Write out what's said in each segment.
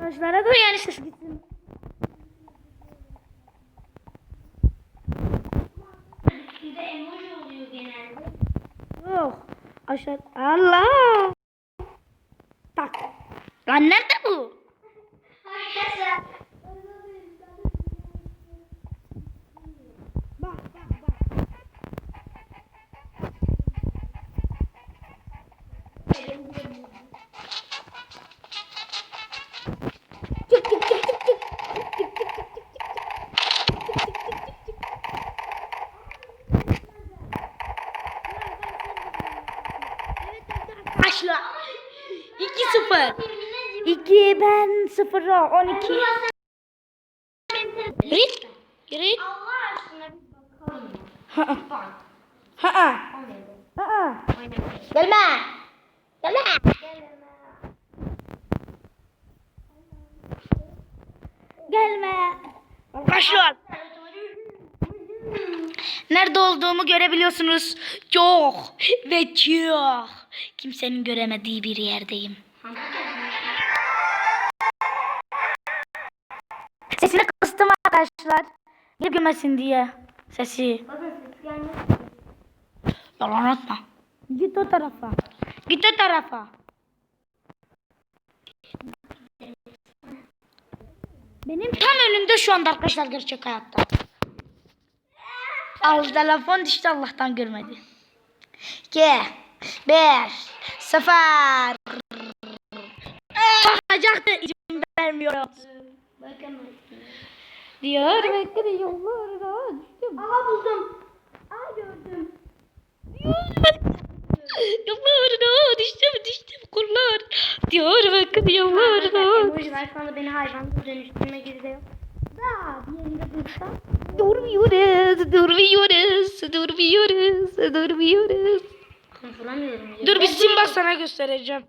Arkadaşlara da yani ses gitsin. Üstünde emoji oluyor genelde. Yok. Aşağı. Allah. 2-0. 2 ben 0 12. Yürü. Yürü. Allah aşkına bir bakalım. Ha Bak. ha. Ha Oynadı. ha. Oynadı. Gelme. Gelme. Gelme. Arkadaşlar. Nerede olduğumu görebiliyorsunuz. Çok ve çok. Kimsenin göremediği bir yerdeyim. Arkadaşlar. Gidip görmesin diye. Sesi. Bakın ses gelmez. Yalan atma. Git o tarafa. Git o tarafa. Benim tam önümde şu anda arkadaşlar gerçek hayatta. Al telefon düştü Allah'tan görmedi. 2 1 0 Bakacaktı izin vermiyorum. Bakın. Diyor bekle yollarda düştüm. Aha buldum. Aa gördüm. Yollarda düştüm düştüm kurlar. Diyor bekle yollarda. Emojiler şu anda beni hayvan dönüştürme gibi de yok. Da bir yerinde dursam. Durmuyoruz, durmuyoruz, durmuyoruz, durmuyoruz. Konuşulamıyorum. Dur bitsin bak sana göstereceğim.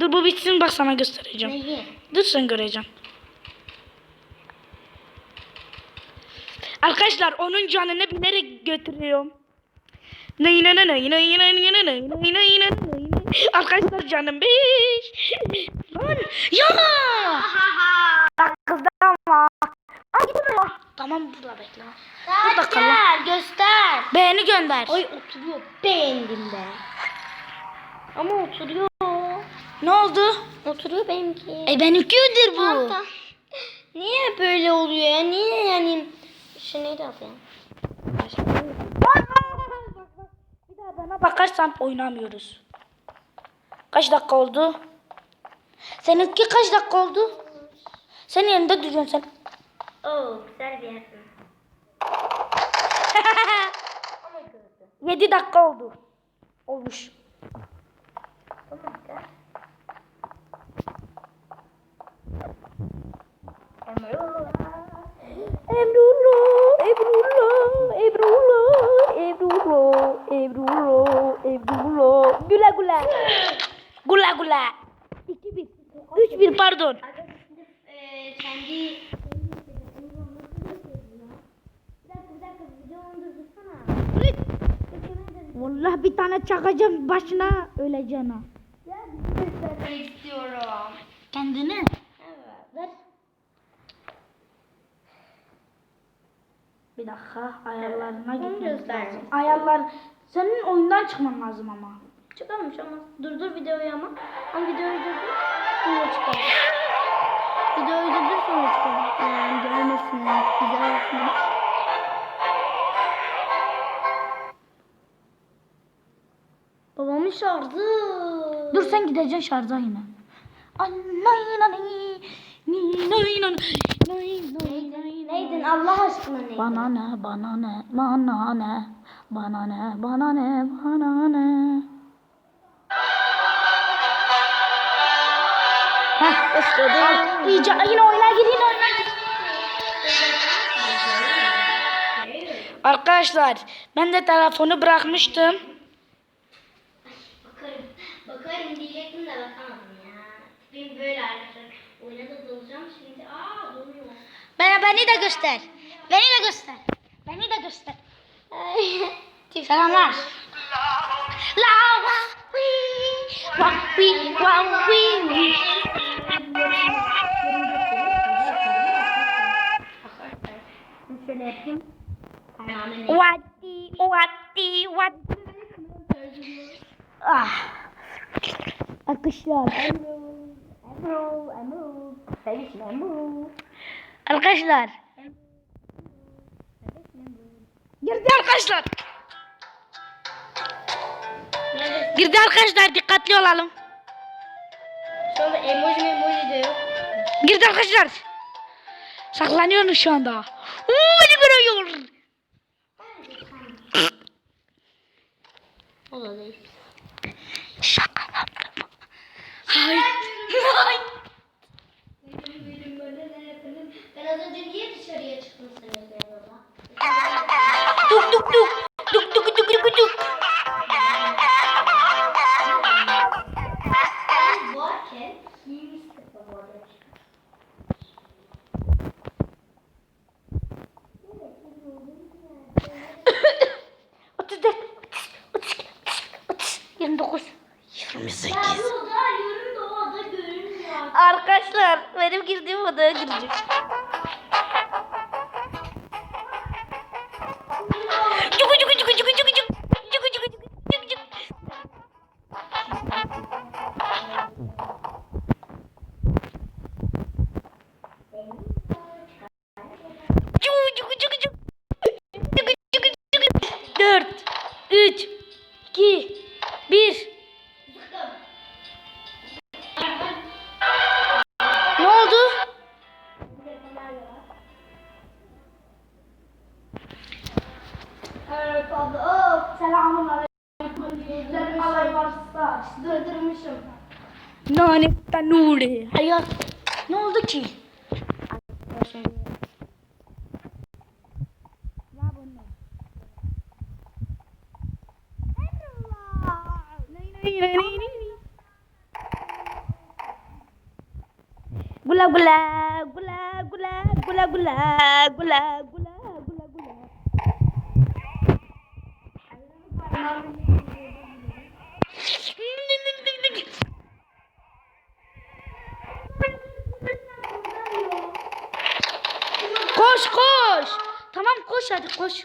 Dur bu bitsin bak sana göstereceğim. Neyi? Dur sen göreceksin. Arkadaşlar onun canını bilerek götürüyorum. Ne yine ne ne yine yine yine ne yine yine Arkadaşlar canım beş. Lan ya. Akılda ama. Akılda. Tamam burada bekle. Burada kal. Göster. Beğeni gönder. Ay oturuyor beğendim ben. Ama oturuyor. Ne oldu? Oturuyor benimki. E benimki ödür bu. Tamam. Niye böyle oluyor ya? Niye yani? Şu neydi adı ya? Başka bir- Bir daha bana bakarsan oynamıyoruz. Kaç dakika oldu? Seninki kaç dakika oldu? Senin yanında duruyorsun sen. Oo güzel bir yersin. Ama gördüm. 7 dakika oldu. Olmuş. Tamam güzel. Emrullah, Ebru'la, Ebru'la, Ebru'la, Ebru'la, Ebru'la. Güle güle. Güle güle. 2 1. 3 1 pardon. kendi Vallahi bir tane çakacağım başına öleceğine. Ya bir istiyorum. Kendini? Evet. Bir dakika ayarlarına evet. gitmemiz. Ayarlar senin oyundan çıkman lazım ama. Çıkarmış ama durdur videoyu ama. Ama videoyu durdur sonra çıkar. Videoyu durdur sonra çıkar. Yani görmesinler bizi arasında. Babamın şarjı. Dur sen gideceksin şarja yine. Anne inanı. Nay nay nay nay Neydin Allah aşkına neydin? Bana ne bana ne bana ne bana ne bana ne bana ne Heh. İyice yine oyuna gir yine oyuna gir. Arkadaşlar ben de telefonu bırakmıştım. Bakarım. Bakarım diyecektim de bakamadım ya. Benim böyle arkadaşlar. Oyuna da donuyor. Bana beni de göster. Beni de göster. Beni de göster. Selamlar. Lava. Wampi, wampi. Wati, wati, wati. Ah. Akışlar. Emerald, emerald, emerald. Sevişme emerald. Arkadaşlar. Girdi arkadaşlar. Girdi arkadaşlar dikkatli olalım. Şu anda emoji emoji de yok. Girdi arkadaşlar. Saklanıyorum şu anda. Uuu beni görüyor. O da değil. Şaka yaptım. Hayır. Hayır. Ben az önce niye dışarıya çıktım seninle baba? Duk duk duk. Duk duk duk duk duk. Otuz dört. Otuz iki. Otuz. Yirmi dokuz. Yirmi sekiz. Arkadaşlar benim girdiğim odaya girecek. Durdurmuşum. Nane tanure. Hayat. Ne oldu ki? Gula gula gula gula gula gula gula gula gula gula. Koş koş. Tamam koş hadi koş.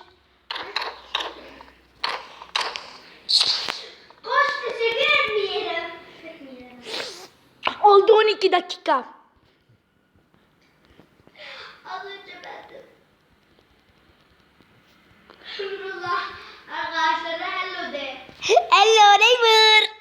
Koş teşekkür etmeyelim. Oldu 12 dakika. Az önce ben de. Arkadaşlara hello de. Hello neighbor.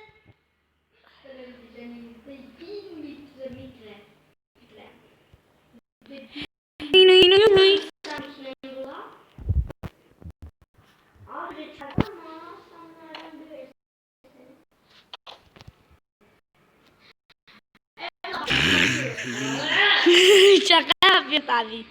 Şaka yapıyor tabi.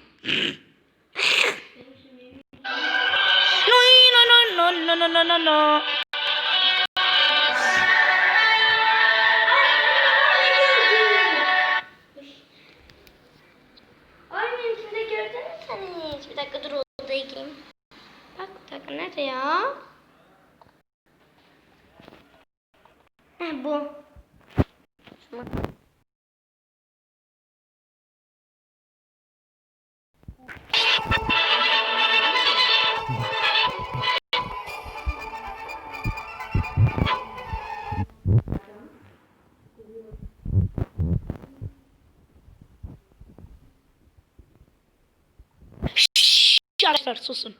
Arkadaşlar susun.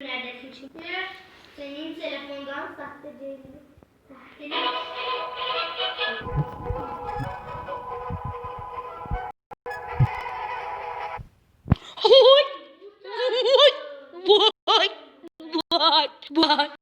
Neredesin çünkü senin telefondan sahte değil. What? What? What? What? What? What?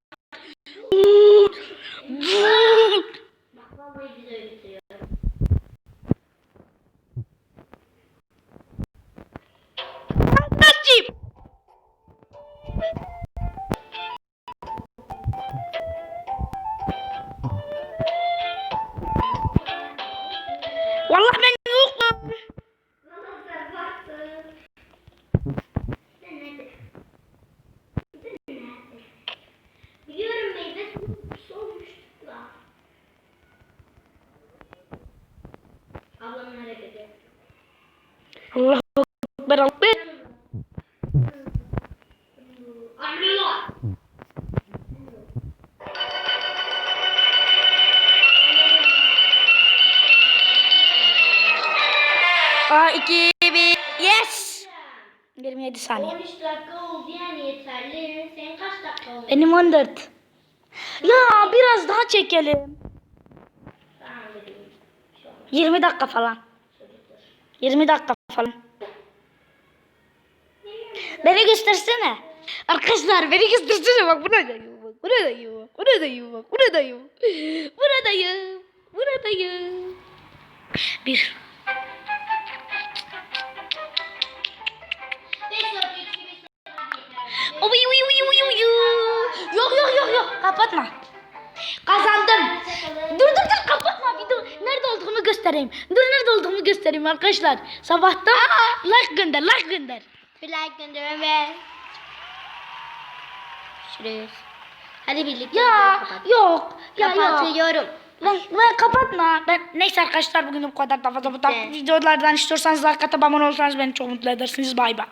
Allah Ekber Allah Aa 2 1 yes. 27 saniye. 13 dakika oldu yani yeterli. Senin kaç dakika oldu? Benim 14. Ya biraz daha çekelim. 20 dakika falan. 20 dakika falan. Beni göstersene. Arkadaşlar beni göstersene bak buradayım bak buradayım bak buradayım bak buradayım. Buradayım. Buradayım. Bir. 5 4 3 gibi yeterli. Uy uy uy uy uy. Yok yok yok yok kapatma. Kazandım. Dur dur dur kapatma video. Nerede olduğumu göstereyim. Dur nerede olduğumu göstereyim arkadaşlar. Sabahtan like gönder like gönder. Bir like gönderin ve Şuraya. Hadi birlikte Ya yok. Ya yok. Kapatıyorum. Lan, lan kapatma. Ben neyse arkadaşlar bugün bu kadar da fazla bu tarz videolardan istiyorsanız like atıp abone olursanız beni çok mutlu edersiniz. Bay bay.